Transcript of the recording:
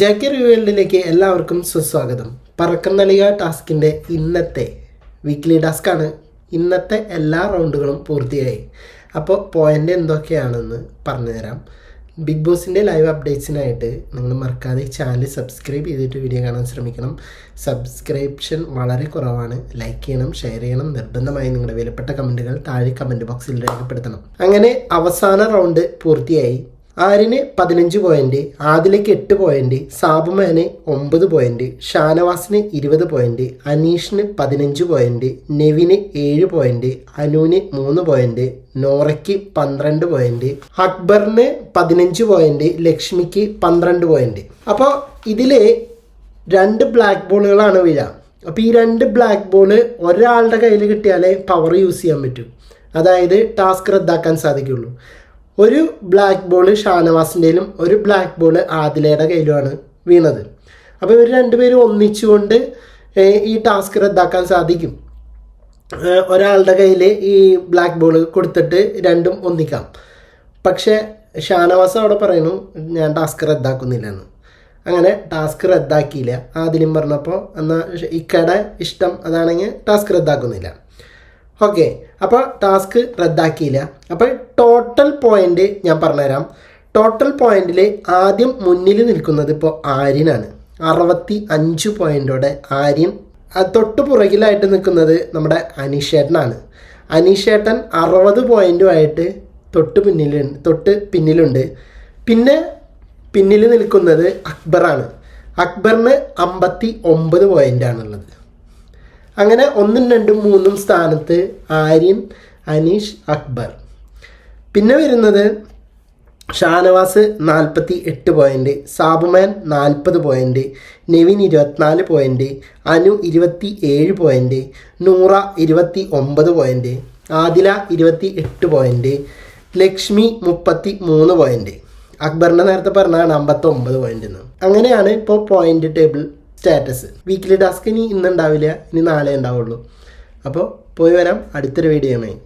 ജാക്കി റിവേൾഡിലേക്ക് എല്ലാവർക്കും സുസ്വാഗതം. പറക്കം നൽകിയ ടാസ്കിന്റെ ഇന്നത്തെ വീക്ക്ലി ടാസ്ക്കാണ് ഇന്നത്തെ എല്ലാ റൗണ്ടുകളും പൂർത്തിയായി. അപ്പോൾ പോയിന്റ് എന്തൊക്കെയാണെന്ന് പറഞ്ഞുതരാം. ബിഗ് ബോസിന്റെ ലൈവ് അപ്ഡേറ്റ്സിനായിട്ട് നിങ്ങൾ മറക്കാതെ ചാനൽ സബ്സ്ക്രൈബ് ചെയ്തിട്ട് വീഡിയോ കാണാൻ ശ്രമിക്കണം. സബ്സ്ക്രിപ്ഷൻ വളരെ കുറവാണ്. ലൈക്ക് ചെയ്യണം ഷെയർ ചെയ്യണം. നിർബന്ധമായി നിങ്ങളുടെ വിലപ്പെട്ട കമന്റുകൾ താഴെ കമന്റ് ബോക്സിൽ രേഖപ്പെടുത്തണം. അങ്ങനെ അവസാന റൗണ്ട് പൂർത്തിയായി. ആരിന് പതിനഞ്ച് പോയിന്റ് ആദിലേക്ക് എട്ട് പോയിന്റ് സാബുമാന് ഒമ്പത് പോയിന്റ് ഷാനവാസിന് ഇരുപത് പോയിന്റ് അനീഷിന് പതിനഞ്ച് പോയിന്റ് നെവിന് ഏഴ് പോയിന്റ് അനുവിന് മൂന്ന് പോയിന്റ് നോറയ്ക്ക് പന്ത്രണ്ട് പോയിന്റ് അക്ബറിന് പതിനഞ്ച് പോയിന്റ് ലക്ഷ്മിക്ക് പന്ത്രണ്ട് പോയിന്റ് അപ്പോൾ ഇതിൽ രണ്ട് ബ്ലാക്ക് ബോളുകളാണ് വീഴുക അപ്പോൾ ഈ രണ്ട് ബ്ലാക്ക് ബോൾ ഒരാളുടെ കയ്യിൽ കിട്ടിയാലേ പവർ യൂസ് ചെയ്യാൻ പറ്റൂ. അതായത് ടാസ്ക് റദ്ദാക്കാൻ സാധിക്കുള്ളൂ. ഒരു ബ്ലാക്ക് ബോൾ ഷാനവാസിന്റെയിലും ഒരു ബ്ലാക്ക് ബോൾ ആദിലയുടെ കയ്യിലുമാണ് വീണത്. അപ്പോൾ ഇവർ രണ്ടുപേരും ഒന്നിച്ചുകൊണ്ട് ഈ ടാസ്ക് റദ്ദാക്കാൻ സാധിക്കും. ഒരാളുടെ കയ്യിൽ ഈ ബ്ലാക്ക് ബോൾ കൊടുത്തിട്ട് രണ്ടും ഒന്നിക്കാം. പക്ഷേ ഷാനവാസ് അവിടെ പറയുന്നു ഞാൻ ടാസ്ക് റദ്ദാക്കുന്നില്ലെന്ന്. അങ്ങനെ ടാസ്ക് റദ്ദാക്കിയില്ല. ആദിലും പറഞ്ഞപ്പോൾ എന്നാൽ ഇക്കയുടെ ഇഷ്ടം അതാണെങ്കിൽ ടാസ്ക് റദ്ദാക്കുന്നില്ല. ഓക്കെ അപ്പോൾ ടാസ്ക് റദ്ദാക്കിയില്ല. അപ്പോൾ ടോട്ടൽ പോയിന്റ് ഞാൻ പറഞ്ഞുതരാം. ടോട്ടൽ പോയിന്റിൽ ആദ്യം മുന്നിൽ നിൽക്കുന്നത് ഇപ്പോൾ ആര്യനാണ്. അറുപത്തി അഞ്ച് പോയിന്റോടെ ആര്യൻ തൊട്ട് പുറകിലായിട്ട് നിൽക്കുന്നത് നമ്മുടെ അനീഷേട്ടനാണ്. അനീഷേട്ടൻ അറുപത് പോയിന്റുമായിട്ട് തൊട്ട് പിന്നിൽ തൊട്ട് പിന്നിലുണ്ട്. പിന്നെ പിന്നിൽ നിൽക്കുന്നത് അക്ബറാണ്. അക്ബറിന് അമ്പത്തി ഒമ്പത് പോയിന്റാണുള്ളത് അങ്ങനെ ഒന്നും രണ്ടും മൂന്നും സ്ഥാനത്ത് ആര്യൻ അനീഷ് അക്ബർ. പിന്നെ വരുന്നത് ഷാനവാസ് നാൽപ്പത്തി എട്ട് പോയിന്റ് സാബുമാൻ നാൽപ്പത് പോയിന്റ് നെവിൻ ഇരുപത്തിനാല് പോയിന്റ് അനു ഇരുപത്തി ഏഴ് പോയിന്റ് നൂറ ഇരുപത്തി ഒമ്പത് പോയിന്റ് ആദില ഇരുപത്തി എട്ട് പോയിന്റ് ലക്ഷ്മി മുപ്പത്തി മൂന്ന് പോയിന്റ് അക്ബറിന്റെ നേരത്തെ പറഞ്ഞാണ് അമ്പത്തി ഒമ്പത് പോയിന്റ് എന്ന്. അങ്ങനെയാണ് ഇപ്പോൾ point table status weekly task ഇനി ഇന്നുണ്ടാവില്ല ഇനി നാളെ ഉണ്ടാവുള്ളൂ. അപ്പോൾ പോയി വരാം അടുത്തൊരു വീഡിയോയുമായി